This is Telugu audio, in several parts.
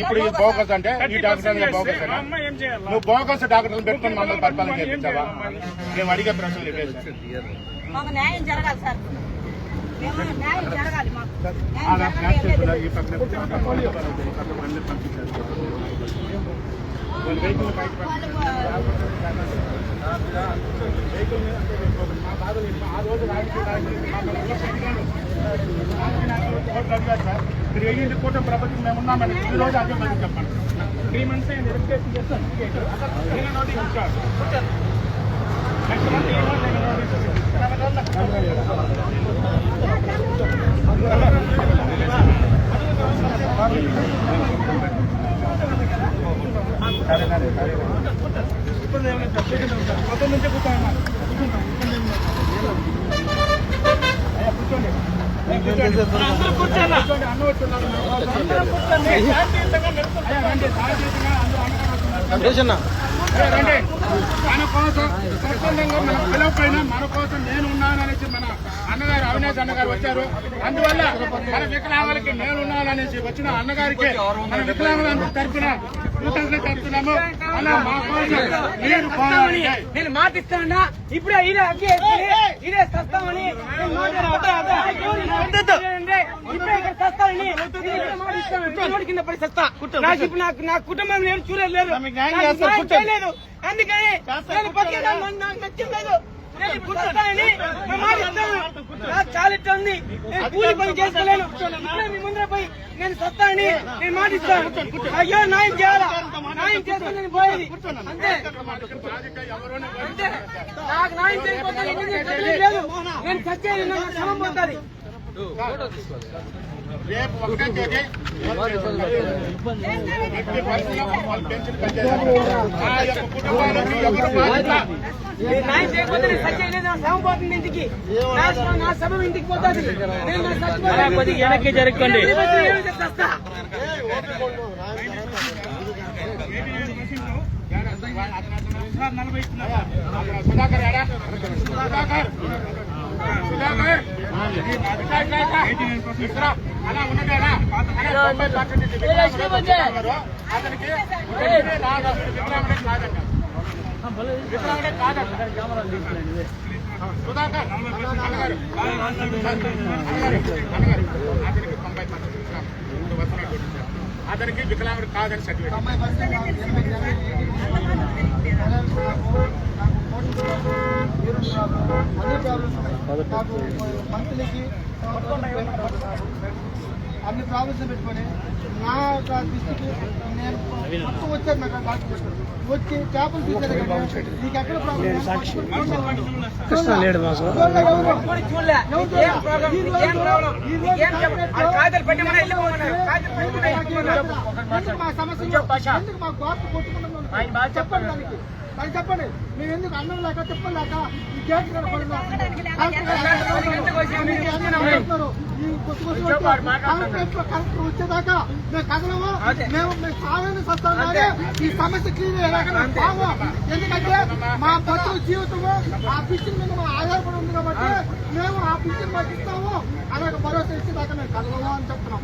ఇప్పుడు ఈ బోగస్ అంటే ఈ డాక్టర్ చేయాలి? నువ్వు బోగస్ డాక్టర్లు పెట్టుకుని మమ్మల్ని పరిపాలన చేయించావా మేము అడిగే ప్రశ్నలు? ఆ రోజు రాజకీయ నాయకులు మమ్మల్ని మీరు వెయ్యింటి కూటమి ప్రభుత్వం మేము ఉన్నామని ఈ రోజు అదే మంది చెప్పండి. త్రీ మంత్స్ అయింది రిజిస్ట్రేషన్ చేస్తాను నెక్స్ట్ మంత్ ఈ రోజు నేను నోటీస్ కూర్చోండి రండి మన కోసం స్వచ్ఛందంగా మన పిలవపైన మన కోసం నేను ఉన్నాననేసి మన అన్నగారు అవినాష్ అన్నగారు వచ్చారు. అందువల్ల మన వికలాంగులకి నేను ఉన్నాననేసి వచ్చిన అన్నగారికి మన వికలాంగులందరి తరఫున కృతజ్ఞత అలా మా కోసం మీరు పోరాడండి. నేను మాటిస్తానా? ఇప్పుడే ఇదే అగ్గి ఇదే సస్తామని కింద పడి సస్తా. నాకు ఇప్పుడు నాకు నా కుటుంబం నేను చూడలేదు. చేయలేదు. అందుకని నేను బతికేదా నాకు నాకు నచ్చలేదు నేను ఇప్పుడు సస్తానని నేను మాటిస్తాను నాకు చాలా ఉంది. నేను కూలి పని చేసుకోలేను. మీ ముందర పోయి నేను సస్తానని నేను మాటిస్తాను అయ్యో న్యాయం చేయాలా? న్యాయం చేసుకుని నేను పోయేది. అంతే. అంతే నాకు న్యాయం చేయకపోతే నేను ఏం చేయలేదు. లేదు. నేను చచ్చేది నాకు శ్రమం పోతుంది రేపు ఒకటే తేదీ ఎట్టి పరిస్థితుల్లో వాళ్ళు పెన్షన్ కట్ చేయాలి. ఆ యొక్క కుటుంబానికి ఎవరు బాధ్యత నేను న్యాయం చేయకపోతే నేను చచ్చేది నా శ్రమం పోతుంది ఇంటికి నా శ్రమ- ఇంటికి పోతుంది నేను నా చచ్చిపోతే వెనక్కి జరగండి ఏమి సుధాకర్ సుధాకర్ అతనికి సుధాకర్ అతనికి తొంభై పర్సెంట్ అతనికి వికలాంగుడు కాదని సర్టిఫికేట్ అన్ని ప్రాబ్లమ్స్ ఉన్నాయి నాకు మంత్లీకి అన్ని ప్రాబ్లమ్స్ పెట్టుకొని నా యొక్క దృష్టికి నేను మొత్తం వచ్చాను నాకు డాక్టర్ వచ్చి చేపలు చూసాను నీకు ఎక్కడ ప్రాబ్లం మా సమస్య ఎందుకు మా గోత కొట్టుకుంటున్నాను చెప్పండి దానికి దానికి చెప్పండి. మేము ఎందుకు అన్నం లేక చెప్పలేక ఈ గేట్ కలెక్టర్ కలెక్టర్ వచ్చేదాకా మేము కదలము. మేము మేము సాగని సత్తాం కానీ ఈ సమస్య మేము సాగు ఎందుకంటే మా బతుకు జీవితము ఆ పిచ్చిన్ మీద మా ఆధారపడి ఉంది కాబట్టి మేము ఆ పిచ్చిని మాకు ఇస్తాము. అలాగే భరోసా ఇచ్చేదాకా మేము కదలము అని చెప్తున్నాం.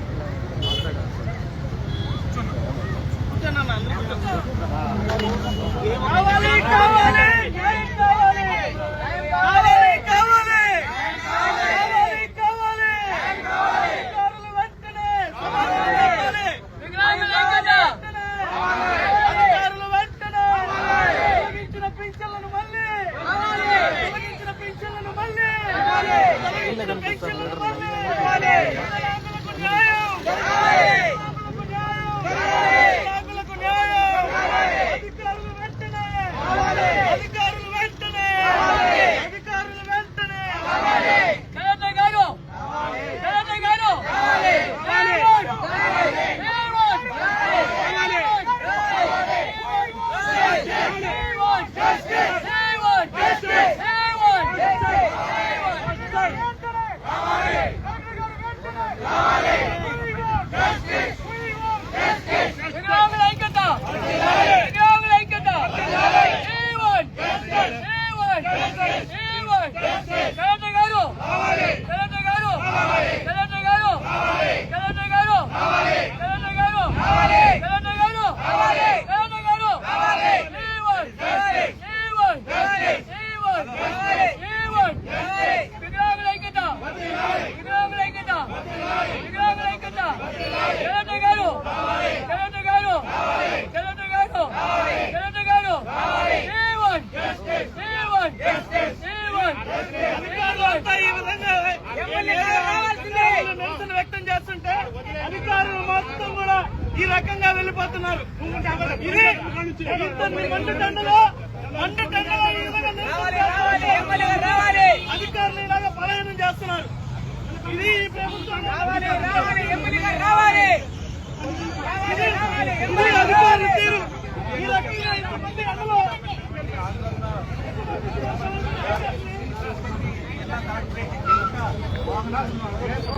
నిరసన వ్యక్తం చేస్తుంటే అధికారులు మొత్తం కూడా ఈ రకంగా వెళ్ళిపోతున్నారు. ఇది అధికారులు ఇలాగ బలహీనం చేస్తున్నారు. ఇది ఈ ప్రభుత్వం ఈ రకంగా ఇంతమంది అమలు. कांग्रेस कांग्रेस